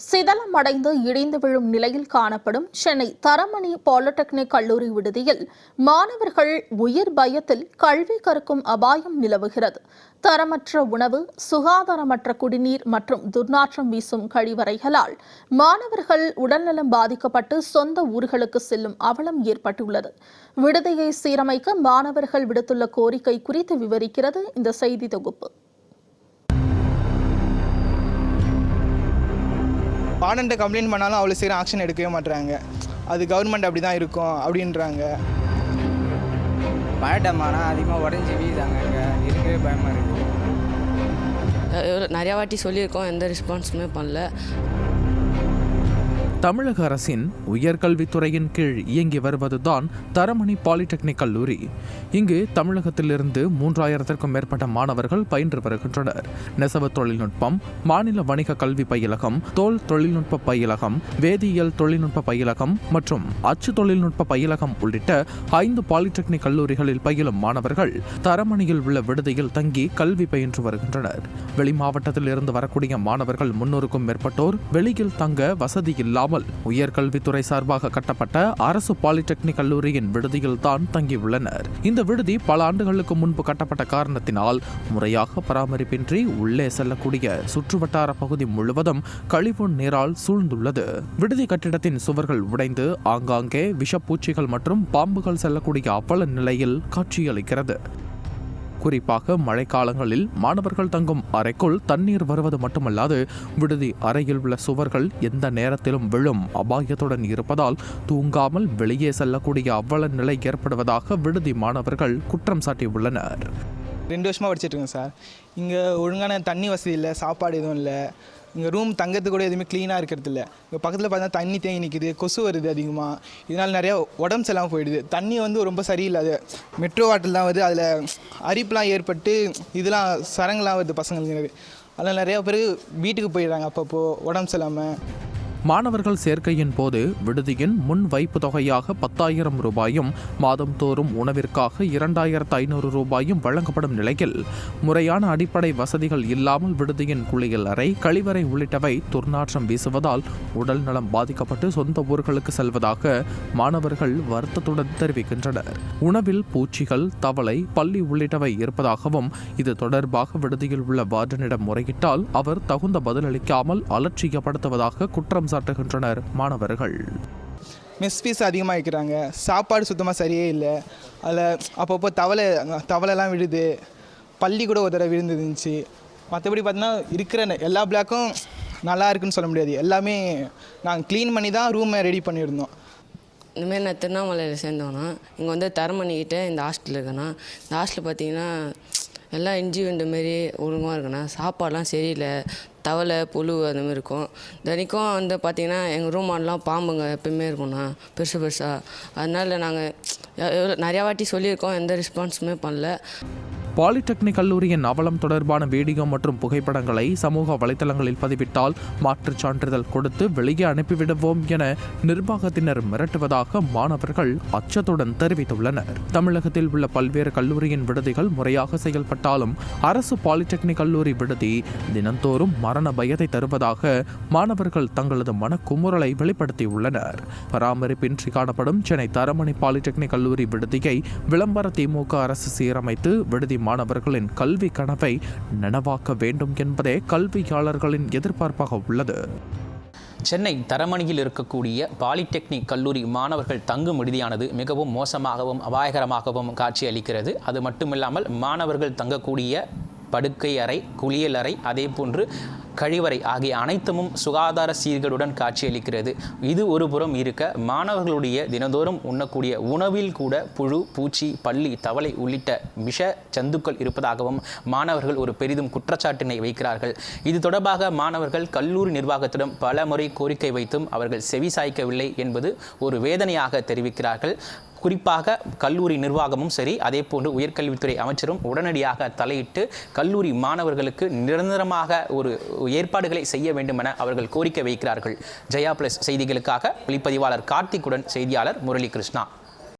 சிதலமடைந்து இடிந்து விழும் நிலையில் காணப்படும் சென்னை தரமணி பாலிடெக்னிக் கல்லூரி விடுதியில் மாணவர்கள் உயிர் பயத்தில் கல்வி கற்கும் அபாயம் நிலவுகிறது. தரமற்ற உணவு சுகாதாரமற்ற குடிநீர் மற்றும் துர்நாற்றம் வீசும் கழிவறைகளால் மாணவர்கள் உடல்நலம் பாதிக்கப்பட்டு சொந்த ஊர்களுக்கு செல்லும் அவலம் ஏற்பட்டுள்ளது. விடுதியை சீரமைக்க மாணவர்கள் விடுத்துள்ள கோரிக்கை குறித்து விவரிக்கிறது இந்த செய்தி தொகுப்பு. வார்டன்ட்ட கம்ப்ளைண்ட் பண்ணாலும் அவ்வளோ சீக்கிரம் ஆக்ஷன் எடுக்கவே மாட்டுறாங்க அது கவர்மெண்ட் அப்படி தான் இருக்கும் அப்படின்றாங்க. மழை டைம் ஆனால் அதிகமாக உடஞ்சி வீதாங்க இங்கே இருக்கவே பயமாக இருக்குது நிறையா வாட்டி சொல்லியிருக்கோம் எந்த ரெஸ்பான்ஸுமே பண்ணல. தமிழக அரசின் உயர்கல்வித்துறையின் கீழ் இயங்கி வருவதுதான் தரமணி பாலிடெக்னிக் கல்லூரி. இங்கு தமிழகத்திலிருந்து மூன்றாயிரத்திற்கும் மேற்பட்ட மாணவர்கள் பயின்று வருகின்றனர். நெசவு தொழில்நுட்பம் மாநில வணிக கல்வி பயிலகம் தோல் தொழில்நுட்ப பயிலகம் வேதியியல் தொழில்நுட்ப பயிலகம் மற்றும் அச்சு தொழில்நுட்ப பயிலகம் உள்ளிட்ட ஐந்து பாலிடெக்னிக் கல்லூரிகளில் பயிலும் மாணவர்கள் தரமணியில் உள்ள விடுதியில் தங்கி கல்வி பயின்று வருகின்றனர். வெளி மாவட்டத்தில் இருந்து வரக்கூடிய மாணவர்கள் முன்னூறுக்கும் மேற்பட்டோர் வெளியில் தங்க வசதி இல்லாமல் உயர்கல்வித்துறை சார்பாக கட்டப்பட்ட அரசு பாலிடெக்னிக் கல்லூரியின் விடுதியில் தான் தங்கியுள்ளனர். இந்த விடுதி பல ஆண்டுகளுக்கு முன்பு கட்டப்பட்ட காரணத்தினால் முறையாக பராமரிப்பின்றி உள்ளே செல்லக்கூடிய சுற்றுவட்டார பகுதி முழுவதும் கழிவு நீரால் சூழ்ந்துள்ளது. விடுதி கட்டிடத்தின் சுவர்கள் உடைந்து ஆங்காங்கே விஷப்பூச்சிகள் மற்றும் பாம்புகள் செல்லக்கூடிய அவல நிலையில் காட்சியளிக்கிறது. குறிப்பாக மழைக்காலங்களில் மாணவர்கள் தங்கும் அறைக்குள் தண்ணீர் வருவது மட்டுமல்லாது விடுதி அறையில் உள்ள சுவர்கள் எந்த நேரத்திலும் விழும் அபாயத்துடன் இருப்பதால் தூங்காமல் வெளியே செல்லக்கூடிய அவ்வள நிலை ஏற்படுவதாக விடுதி மாணவர்கள் குற்றம் சாட்டியுள்ளனர். ரெண்டு வருஷமாக படிச்சுட்டு இருக்கேன் சார். இங்கே ஒழுங்கான தண்ணி வசதி இல்லை சாப்பாடு எதுவும் இல்லை. இங்கே ரூம் தங்கிறது கூட எதுவுமே க்ளீனாக இருக்கிறது இல்லை. இங்கே பக்கத்தில் பார்த்தா தண்ணி தேங்கி நிற்கிது கொசு வருது அதிகமாக இதனால் நிறையா உடம்பு சரியில்லாமல் போயிடுது. தண்ணி வந்து ரொம்ப சரியில்லாது மெட்ரோ வாட்டர் தான் வருது. அதில் அரிப்புலாம் ஏற்பட்டு இதெல்லாம் சரங்கெலாம் வருது பசங்களுக்கு. அதில் நிறையா பேர் வீட்டுக்கு போயிடுறாங்க அப்பப்போ உடம்பு சரியில்லாமல் மாணவர்கள் சேர்க்கையின் போது விடுதியின் முன் வைப்பு தொகையாக பத்தாயிரம் ரூபாயும் மாதம்தோறும் உணவிற்காக இரண்டாயிரத்து ஐநூறு ரூபாயும் வழங்கப்படும் நிலையில் முறையான அடிப்படை வசதிகள் இல்லாமல் விடுதியின் குளியல் அறை கழிவறை உள்ளிட்டவை துர்நாற்றம் வீசுவதால் உடல் நலம் பாதிக்கப்பட்டு சொந்த ஊர்களுக்கு செல்வதாக மாணவர்கள் வருத்தத்துடன் தெரிவிக்கின்றனர். உணவில் பூச்சிகள் தவளை பள்ளி உள்ளிட்டவை இருப்பதாகவும் இது தொடர்பாக விடுதியில் உள்ள வார்டனிடம் முறையிட்டால் அவர் தகுந்த பதிலளிக்காமல் அலட்சியப்படுத்துவதாக குற்றம் சாட்டுகின்றனர் மாணவர்கள். மெஸ் ஃபீஸ் அதிகமாக வைக்கிறாங்க சாப்பாடு சுத்தமாக சரியே இல்லை. அதில் அப்பப்போ தவளை தவளைலாம் விழுது. பள்ளி கூட ஒரு தடவை விழுந்துருந்துச்சு மற்றபடி பார்த்தீங்கன்னா இருக்கிற எல்லா பிளாக்கும் நல்லா இருக்குன்னு சொல்ல முடியாது. எல்லாமே நாங்கள் க்ளீன் பண்ணி தான் ரூமை ரெடி பண்ணியிருந்தோம். இந்தமாரி நான் திருவண்ணாமலையில் சேர்ந்தோன்னா இங்கே வந்து தரமணிக்கிட்ட இந்த ஹாஸ்டல் இருக்குண்ணா இந்த ஹாஸ்டல் பார்த்தீங்கன்னா எல்லாம் இஞ்சி இந்த மாரி ஒழுங்காக இருக்குண்ணா சாப்பாடுலாம் சரியில்லை. தவளை புழு அந்த மாதிரி இருக்கும். தினைக்கும் வந்து பார்த்திங்கன்னா எங்கள் ரூமாடெலாம் பாம்புங்க. எப்பயுமே இருக்கும்ண்ணா பெருசு பெருசாக அதனால் நாங்கள் நிறையா வாட்டி சொல்லியிருக்கோம். எந்த ரெஸ்பான்ஸுமே பண்ணல. பாலிடெக்னிக் கல்லூரியின் அவலம் தொடர்பான வீடியோ மற்றும் புகைப்படங்களை சமூக வலைதளங்களில் பதிவிட்டால் மாற்றுச் சான்றிதழ் கொடுத்து வெளியே அனுப்பிவிடுவோம் என நிர்வாகத்தினர் மிரட்டுவதாக மாணவர்கள் அச்சத்துடன் தெரிவித்துள்ளனர். தமிழகத்தில் உள்ள பல்வேறு கல்லூரியின் விடுதிகள் முறையாக செயல்பட்டாலும் அரசு பாலிடெக்னிக் கல்லூரி விடுதி தினந்தோறும் மரண பயத்தை தருவதாக மாணவர்கள் தங்களது மனக்குமுறலை வெளிப்படுத்தியுள்ளனர். பராமரிப்பின்றி காணப்படும் சென்னை தரமணி பாலிடெக்னிக் கல்லூரி விடுதியை விளம்பர திமுக அரசு சீரமைத்து விடுதி மாணவர்களின் கல்வி கனவை நனவாக்க வேண்டும் என்பதே கல்வியாளர்களின் எதிர்பார்ப்பாக உள்ளது. சென்னை தரமணியில் இருக்கக்கூடிய பாலிடெக்னிக் கல்லூரி மாணவர்கள் தங்கும் விடுதியானது மிகவும் மோசமாகவும் அபாயகரமாகவும் காட்சியளிக்கிறது. அது மட்டுமில்லாமல் மாணவர்கள் தங்கக்கூடிய படுக்கை அறை குளியல் அறை அதே போன்று கழிவறை ஆகிய அனைத்துமும் சுகாதார சீர்களுடன் காட்சியளிக்கிறது. இது ஒரு புறம் இருக்க மாணவர்களுடைய தினந்தோறும் உண்ணக்கூடிய உணவில் கூட புழு பூச்சி பள்ளி தவளை உள்ளிட்ட விஷ சந்துக்கள் இருப்பதாகவும் மாணவர்கள் ஒரு பெரிதும் குற்றச்சாட்டினை வைக்கிறார்கள். இது தொடர்பாக மாணவர்கள் கல்லூரி நிர்வாகத்திடம் பல முறை கோரிக்கை வைத்தும் அவர்கள் செவி சாய்க்கவில்லை என்பது ஒரு வேதனையாக தெரிவிக்கிறார்கள். குறிப்பாக கல்லூரி நிர்வாகமும் சரி அதே போன்று உயர்கல்வித்துறை அமைச்சரும் உடனடியாக தலையிட்டு கல்லூரி மாணவர்களுக்கு நிரந்தரமாக ஒரு ஏற்பாடுகளை செய்ய வேண்டும் என அவர்கள் கோரிக்கை வைக்கிறார்கள். ஜெயா பிளஸ் செய்திகளுக்காக ஒளிப்பதிவாளர் கார்த்திக்குடன் செய்தியாளர் முரளி கிருஷ்ணா